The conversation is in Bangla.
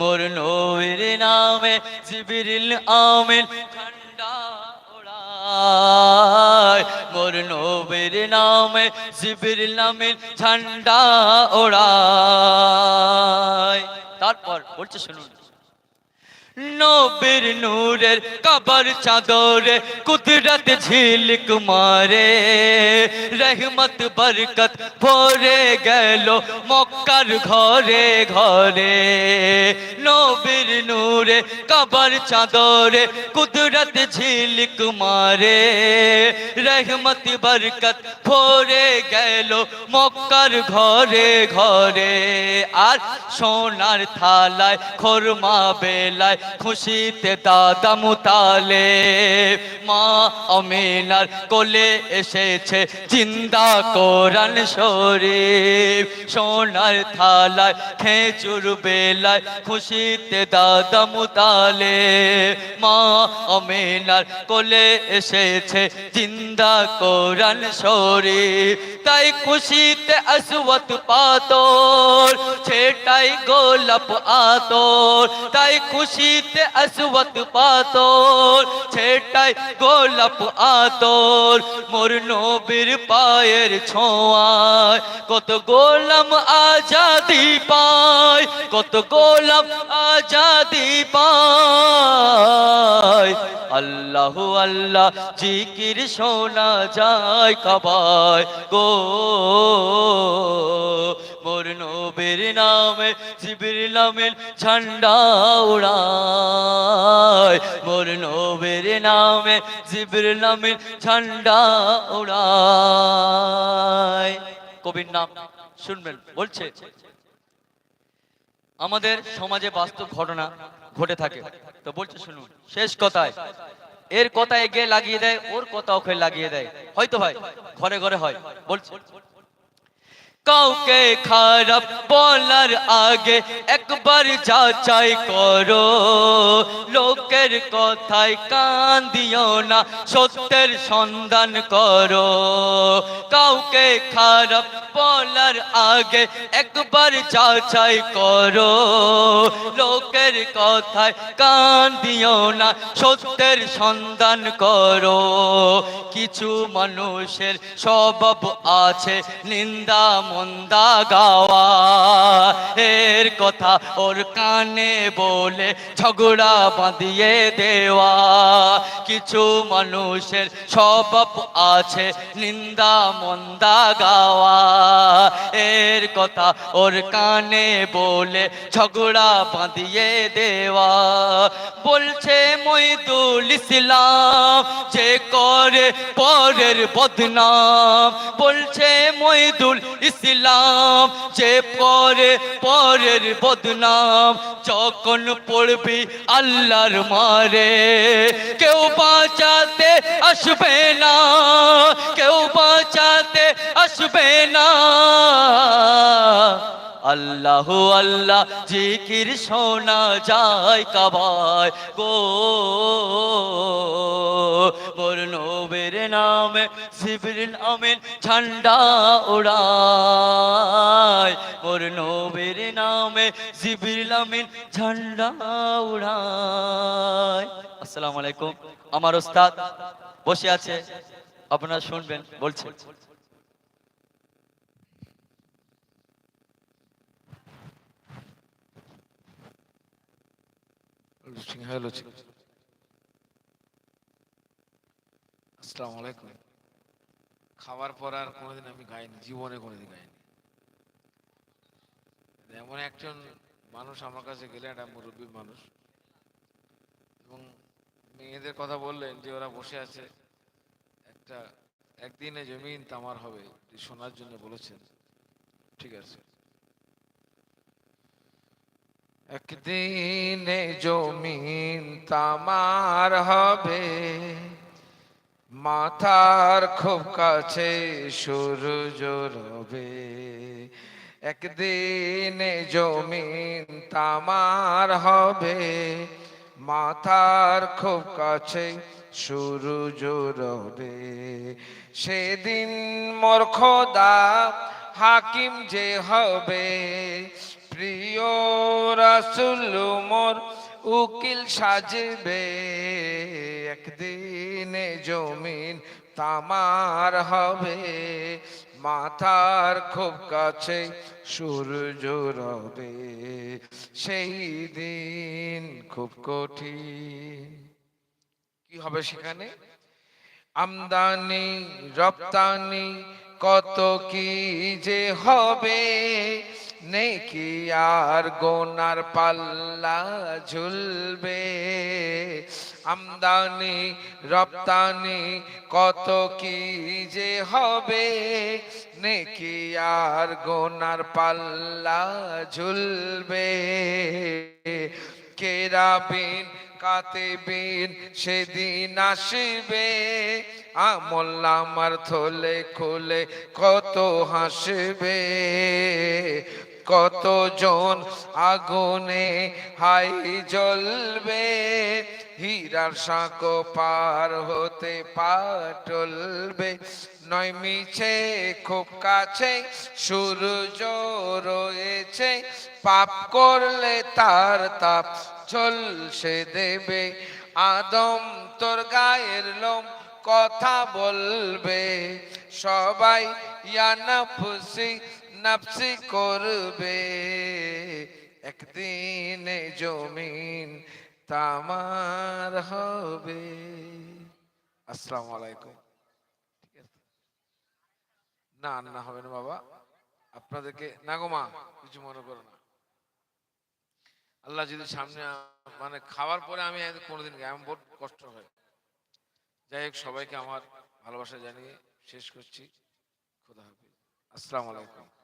মোর নবীর নামে জিবিরিল আমিন ঠান্ডা ওড়ায়। মোর নবীর নামে জিবিরিল আমিন ঠান্ডা ওড়ায়। তারপর বলছে শুনুন নবীর নূরের কবর চাদরে কুদরত ঝিলক মারে, রহমত, বরকত ভরে গেল মক্কার ঘরে ঘরে। নবীর নূরে কবর চাদরে কুদরত ঝিলক মারে, রহমত, বরকত ভরে গেল মক্কার ঘরে ঘরে। আর সোনার থালায় খরমা বেলায় খুশিতে দাদা মুতালে, মা অমিনার কোলে এসেছে জিন্দা কোরআন শরীফ। সোনার থালায়, খেজুর বেলায় খুশিতে দাদা মুতালে, মা অমিনার কোলে এসেছে জিন্দা কোরআন শরীফ। তাই খুশিতে আসওয়াত পাতর ছেটাই গোলাপ আতর। তাই খুশিতে আসওয়াত পাতর ছেটাই গোলাপ আতর মোর নবীর পায়ের ছোঁয়ায় কত গোলাম আজাদি পায় কত গোলাম আজাদি পায় আল্লাহ আল্লাহ, জিকির শোনা যায় কবায় গো। মোর নবীর নামে জিবির নামের ঝান্ডা উড়ায়। মোর নবীর নামে জিবির নামের ঝান্ডা উড়ায়। কবির নাম শুনবেন, বলছে আমাদের সমাজে বাস্তব ঘটনা ঘটে থাকে। তো বলছে, শুনুন, শেষ কথায়, এর কথায় গিয়ে লাগিয়ে দেয়? ওর কথা ওকে লাগিয়ে দেয়? হয়তো ভাই ঘরে ঘরে হয়। বলছে, কাউকে খারাপ বলার আগে একবার যাচাই করো। লোকের কথায় কান দিও না, সত্যের সন্ধান করো। কাউকে খারাপ বলার আগে একবার যাচাই করো। লোকের কথায় কান দিও না, সত্যের সন্ধান করো। কিছু মানুষের স্বভাব আছে, নিন্দা মন্দা গাওয়া। এর কথা ওর কানে বলে ঝগড়া বাঁধিয়ে দেওয়া। কিছু মানুষের স্বভাব আছে, নিন্দা মন্দা গাওয়া। এর কথা ওর কানে বলে ঝগড়া বাঁধিয়ে দেওয়া। বলছে মইদুল ইসলাম, যে করে পরের বদনাম। বলছে মইদুল ইসলাম, যে পরে পরের বদনাম। যখন পড়বি আল্লাহর মারে কেউ বাঁচাতে আসবে না কেউ বাঁচাতে আসবে না। আল্লাহ আল্লাহ, জিকির শোনা যায় কাবায় গো। মোর নবের নামে জিবরিল আমিন ঝান্ডা উড়ায়। মোর নামে জিবরিল আমিন ঝান্ডা উড়ায়। আসসালামু আলাইকুম। আমার ওস্তাদ বসে আছে, আপনারা শুনবেন বলছে আসসালামু আলাইকুম। খাবার পর আর কোনোদিন আমি গাইনি, জীবনে কোনোদিন গাইনি। এমন একজন মানুষ আমার কাছে গেলে, একটা মুরব্বী মানুষ। এবং মেয়েদের কথা বললেন যে ওরা বসে আছে, একটা একদিনে জমিন তামার হবে শোনার জন্য বলেছেন। ঠিক আছে। একদিনে জমিন তামার হবে। মাথার খুব কাছে সূর্য রবে। একদিনে জমিন তামার হবে। মাথার খুব কাছে সূর্য রবে। সেদিন মোর খোদা হাকিম যে হবে। প্রিয় রাসুল মোর উকিল সাজবে। একদিন জমিন তামার হবে, মাথার খুব কাছে সূর্য রবে। সেই দিন খুব কঠিন। কি হবে সেখানে? আমদানি, রপ্তানি কত কি যে হবে? নেকি আর গোনার পাল্লা ঝুলবে? আমদানি, রপ্তানি কত কি যে হবে? নেকি আর গোনার পাল্লা ঝুলবে? কেরাবিন কাতেবিন সেদিন আসবে। আমল আমার থলে খুলে কত হাসবে। কতজন আগুনে হাই জ্বলবে? হীরার সাঁকো পার হতে পাটলবে নয় মিছে খুব কাছে সূর্য রয়েছে। পাপ করলে তার তাপ ঝলসে দেবে। আদম তোর গায়ের লোম কথা বলবে। সবাই ইয়া নাফসি নাফসি করবে। একদিনে জমিন তামার হবে। আসসালামু আলাইকুম। না না, হবে না বাবা। আপনাদেরকে, না গো মা, কিছু মনে করো না। আল্লাহ যদি সামনে মানে খাওয়ার পরে আমি কোনোদিন আমার বহুত কষ্ট হয়। যাই হোক, সবাইকে আমার ভালোবাসা জানিয়ে শেষ করছি। খোদা হাফিজ। আসসালামু আলাইকুম।